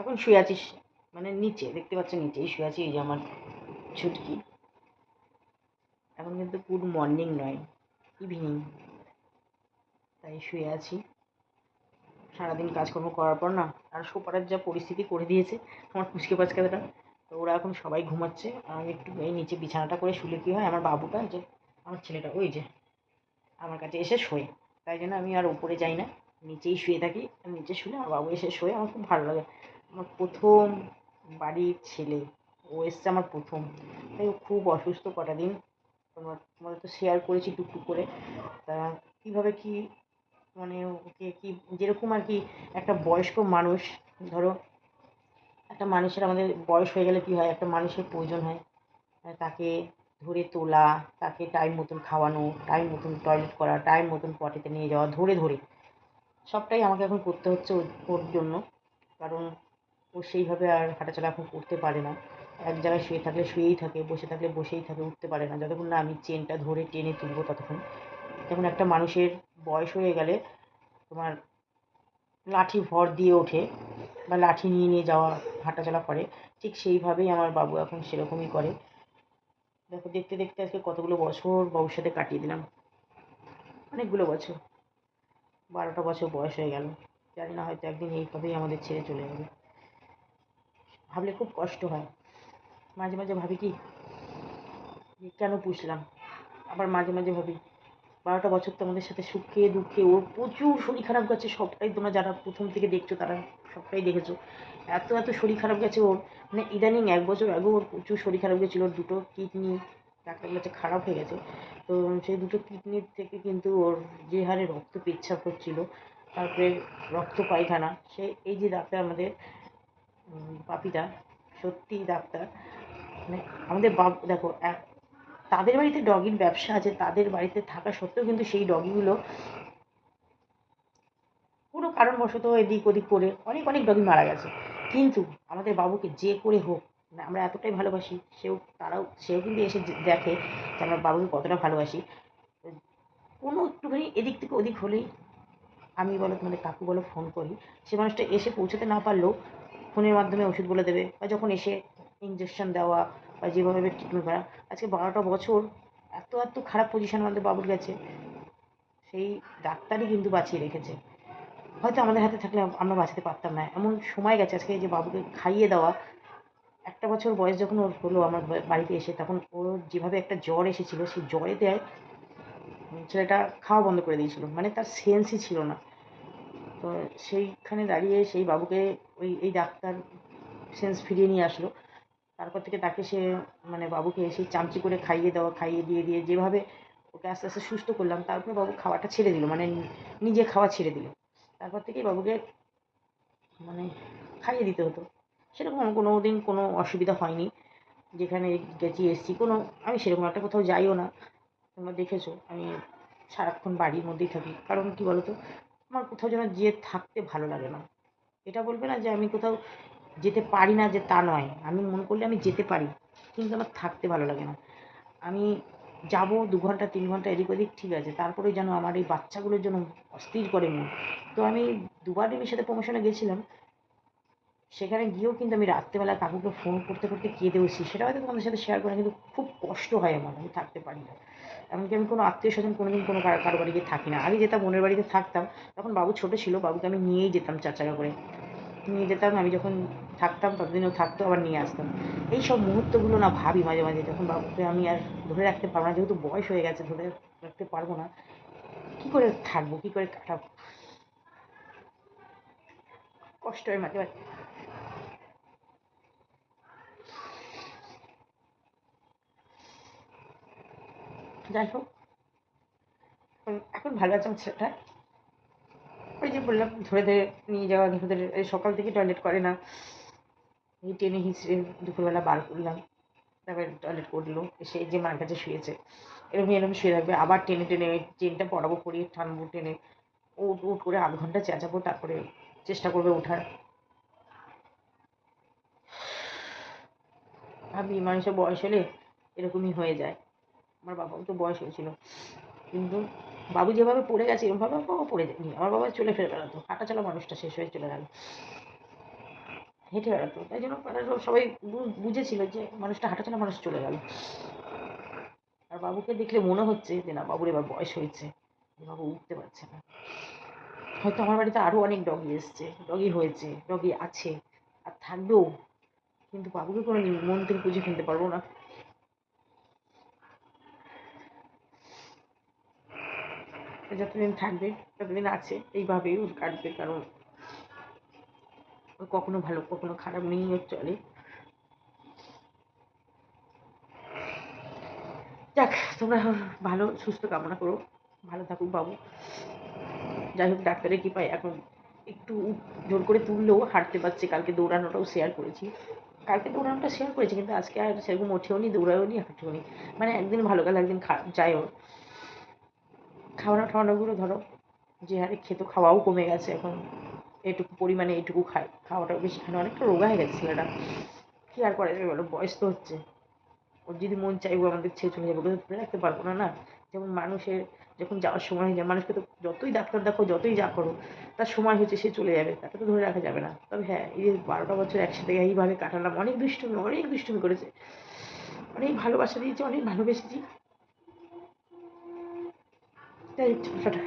এখন শুয়ে আছিস? মানে নিচে, দেখতে পাচ্ছ নিচেই শুয়ে আছি, এই যে আমার ছুটকি। এখন কিন্তু গুড মর্নিং নয় ইভিনিং তাই শুয়ে আছি। সারাদিন কাজকর্ম করার পর না, আর সোপারের যা পরিস্থিতি করে দিয়েছে, আমার পুচকে পাচকাটা তো ওরা এখন সবাই ঘুমাচ্ছে। আমি একটু এই নিচে বিছানাটা করে শুলে কী হয়, আমার বাবুটা যে আমার ছেলেটা, ওই যে আমার কাছে এসে শোয়। তাই জন্য আমি আর উপরে যাই না, নিচেই শুয়ে থাকি নিচে শুলে আমার বাবু এসে শোয়ে, আমার খুব ভালো লাগে। আমার প্রথম বাড়ির ছেলে। ও এসছে আমার প্রথম। তাই ও খুব অসুস্থ কটা দিন। তোমার, তোমাদের তো শেয়ার করেছি টুকটুক করে। তা কীভাবে কী মানে ওকে কি, যেরকম আর কি একটা বয়স্ক মানুষ, ধরো একটা মানুষের আমাদের বয়স হয়ে গেলে কী হয়? একটা মানুষের প্রয়োজন হয়। তাকে ধরে তোলা, তাকে টাইম মতন খাওয়ানো টাইম মতন টয়লেট করা টাইম মতন পটিতে নিয়ে যাওয়া, ধরে ধরে। সবটাই আমাকে এখন করতে হচ্ছে ওর জন্য। কারণ ও সেইভাবে আর হাঁটাচলা এখন করতে পারে না। এক জায়গায় শুয়ে থাকলে শুয়েই থাকে, বসে থাকলে বসেই থাকে, উঠতে পারে না। যতক্ষণ না আমি চেনটা ধরে টেনে তুলবো ততক্ষণ। যেমন একটা মানুষের বয়স হয়ে গেলে তোমার লাঠি ভর দিয়ে ওঠে বা লাঠি নিয়ে নিয়ে যাওয়া, হাঁটাচলা করে, ঠিক সেইভাবেই আমার বাবু এখন সেরকমই করে। দেখো, দেখতে দেখতে আজকে কতগুলো বছর বাবুর সাথে কাটিয়ে দিলাম। অনেকগুলো বছর। বারোটা বছর বয়স হয়ে গেল। জানি না হয়তো একদিন এইভাবেই আমাদের ছেড়ে চলে যাবে। ভাবলে খুব কষ্ট হয়। মাঝে মাঝে ভাবি কি কেন পুষলাম? আবার মাঝে মাঝে ভাবি, বারোটা বছর তো আমাদের সাথে সুখে দুঃখে, ওর প্রচুর শরীর খারাপ গেছে, সবটাই তোমরা যারা প্রথম থেকে দেখছ তারা সবটাই দেখেছ। এত এত শরীর খারাপ গেছে ওর মানে ইদানিং এক বছর আগেও ওর প্রচুর শরীর খারাপ গেছিল, ওর দুটো কিডনি, ডাক্তার কাছে খারাপ হয়ে গেছে। তো সেই দুটো কিডনির থেকে কিন্তু ওর যে হারে রক্ত পেচ্ছাপ হচ্ছিল, তারপরে রক্ত পায়খানা, সে এই যে ডাক্তার আমাদের পাপিটা সত্যি ডাক্তার। মানে আমাদের বাপ দেখো এক তাদের বাড়িতে ডগির ব্যবসা আছে, তাদের বাড়িতে থাকা সত্ত্বেও কিন্তু সেই ডগিগুলো কোনো কারণবশত এদিক ওদিক করে অনেক অনেক ডগি মারা গেছে। কিন্তু আমাদের বাবুকে যে করে হোক মানে আমরা এতটাই ভালোবাসি, সেও, তারাও, সেও কিন্তু এসে দেখে যে আমরা বাবুকে কতটা ভালোবাসি। কোনো একটুখানি এদিক থেকে ওদিক হলেই আমি বলো তোমাদের কাকু বলো, ফোন করি। সে মানুষটা এসে পৌঁছাতে না পারলেও ফোনের মাধ্যমে ওষুধ বলে দেবে বা যখন এসে ইঞ্জেকশন দেওয়া বা যেভাবে ট্রিটমেন্ট করা। আজকে বারোটা বছর এত এত খারাপ পজিশন আমাদের বাবুর গেছে। সেই ডাক্তারই কিন্তু বাঁচিয়ে রেখেছে। হয়তো আমাদের হাতে থাকলে আমরা বাঁচাতে পারতাম না। এমন সময় গেছে আজকে যে বাবুকে খাইয়ে দেওয়া। একটা বছর বয়স যখন ওর হলো আমার বাড়িতে এসে, তখন ওর যেভাবে একটা জ্বর এসেছিল, সেই জ্বরে দেয় ছেলেটা খাওয়া বন্ধ করে দিয়েছিল। মানে তার সেন্সই ছিল না। তো সেইখানে দাঁড়িয়ে সেই বাবুকে ওই, এই ডাক্তার সেন্স ফিরিয়ে নিয়ে আসলো। তারপর থেকে তাকে সে মানে বাবুকে এসে চামচি করে খাইয়ে দেওয়া, খাইয়ে দিয়ে দিয়ে যেভাবে ওকে আস্তে আস্তে সুস্থ করলাম, তারপরে বাবু খাওয়াটা ছেড়ে দিল মানে নিজে খাওয়া ছেড়ে দিল। তারপর থেকেই বাবুকে মানে খাইয়ে দিতে হতো। সেরকম কোনো দিন কোনো অসুবিধা হয়নি। যেখানে গেছি, এসছি, কোনো, আমি সেরকম একটা কোথাও যাইও না। তোমরা দেখেছ, আমি সারাক্ষণ বাড়ির মধ্যেই থাকি। কারণ কী বলো তো আমার কোথাও যেন যেয়ে থাকতে ভালো লাগে না। এটা বলবে না যে আমি কোথাও যেতে পারি না যে তা নয়। আমি মনে করলে আমি যেতে পারি, কিন্তু আমার থাকতে ভালো লাগে না। আমি যাব দু ঘণ্টা, তিন ঘণ্টা এদিক ওদিক, ঠিক আছে। তারপরে যেন আমার এই বাচ্চাগুলোর জন্য অস্থির করে মন। তো আমি দুবার ডিমের সাথে প্রমোশনে গেছিলাম। সেখানে গিয়েও কিন্তু আমি রাত্রেবেলা কাকুকে ফোন করতে করতে কেঁদে বসি সেটা হয়তো তোমাদের সাথে শেয়ার করে কিন্তু খুব কষ্ট হয় আমার, আমি থাকতে পারি না। এমনকি আমি কোনো আত্মীয় স্বজন কোনো দিন কোনো কারও বাড়িতে থাকি না। আগে যেতাম বোনের বাড়িতে থাকতাম, তখন বাবু ছোটো ছিল, বাবুকে আমি নিয়েই যেতাম চার চাকা করে। নিয়ে যেতাম, আমি যখন থাকতাম ততদিনও থাকতো, আবার নিয়ে আসতাম। এই সব মুহূর্তগুলো না ভাবি মাঝে মাঝে, যখন বাবুকে আমি আর ধরে রাখতে পারব না, যেহেতু বয়স হয়ে গেছে, ধরে রাখতে পারব না, কী করে থাকব, কী করে কাটাবো? কষ্ট হয় মাঝে মাঝে। যাই হোক। এখন ভালো আছে আমার ছেলেটা। ওই যে বললাম, ধরে ধরে নিয়ে যাওয়া, ধরে ধরে সকাল থেকে টয়লেট করে না। এই টেনে হিঁচড়ে দুপুরবেলা বার করলাম। তারপরে টয়লেট করল, এসে যে মার কাছে শুয়েছে। এরকম এরকম শুয়ে থাকবে, আবার টেনে টেনে ওই চেনটা পড়াবো পড়িয়ে টানবো টেনে। উঠ উঠ করে আধ ঘণ্টা চেঁচাবো, তারপরে চেষ্টা করবে ওঠার। ভাবি, মানুষের বয়স হলে এরকমই হয়ে যায়। আমার বাবাও তো বয়স হয়েছিল। কিন্তু বাবু যেভাবে পড়ে গেছে এরকমভাবে আমার বাবা পড়ে যায়নি। আমার বাবা চলে ফেরে বেড়াতো। হাঁটা চলা মানুষটা শেষ হয়ে চলে গেল। হেঁটে বেড়াতো। তাই জন্য সবাই বুঝেছিল যে মানুষটা হাঁটাচলা মানুষ চলে গেল। আর বাবুকে দেখলে মনে হচ্ছে যে না, বাবুর এবার বয়স হয়েছে। বাবু উঠতে পারছে না। হয়তো আমার বাড়িতে আরও অনেক ডগি এসছে। ডগি হয়েছে, ডগি আছে, আর থাকবেও। কিন্তু বাবুকে কোনো মন থেকে বুঝে ফেলতে পারব না। যতদিন থাকবে, ততদিন আছে। এইভাবেই ওর কাটবে, কারণ কখনো ভালো, কখনো খারাপ নিয়েই ওর চলে। যাক, তোমরা ভালো, সুস্থ কামনা করো। ভালো থাকুক বাবু। যাই হোক, ডাক্তারের কি পাই এখন একটু জোর করে তুললেও হাঁটতে পারছে। কালকে দৌড়ানোটাও শেয়ার করেছি। কালকে দৌড়ানোটা শেয়ার করেছি, কিন্তু আজকে আর সেরকম ওঠেও নি দৌড়াও নি হাঁটেও নি মানে একদিন ভালো গেল একদিন খারাপ যায় ওর খাওয়ানো খাওয়ানোগুলো ধরো, যে হারে খেত খাওয়াও কমে গেছে, এখন এটুকু পরিমাণে এইটুকু খায় খাওয়াটাও বেশি খায় অনেকটা রোগা হয়ে গেছে ছেলেটা কী আর করা যাবে বলো? বয়স তো হচ্ছে। ওর যদি মন চাইব আমাদের ছেড়ে চলে যাব। ওকে তো ধরে রাখতে পারব না না? যেমন মানুষের যখন যাওয়ার সময় হয়ে যায়, মানুষকে তো যতই ডাক্তার দেখো, যতই যা করো, তার সময় হচ্ছে সে চলে যাবে। তাকে তো ধরে রাখা যাবে না। তবে হ্যাঁ এই যে বারোটা বছর একসাথে এইভাবে কাটালাম, অনেক দুষ্টুমি অনেক দুষ্টুমি করেছে। অনেক ভালোবাসা দিয়েছে, অনেক ভালোবেসেছি। যাই হোক, টাটা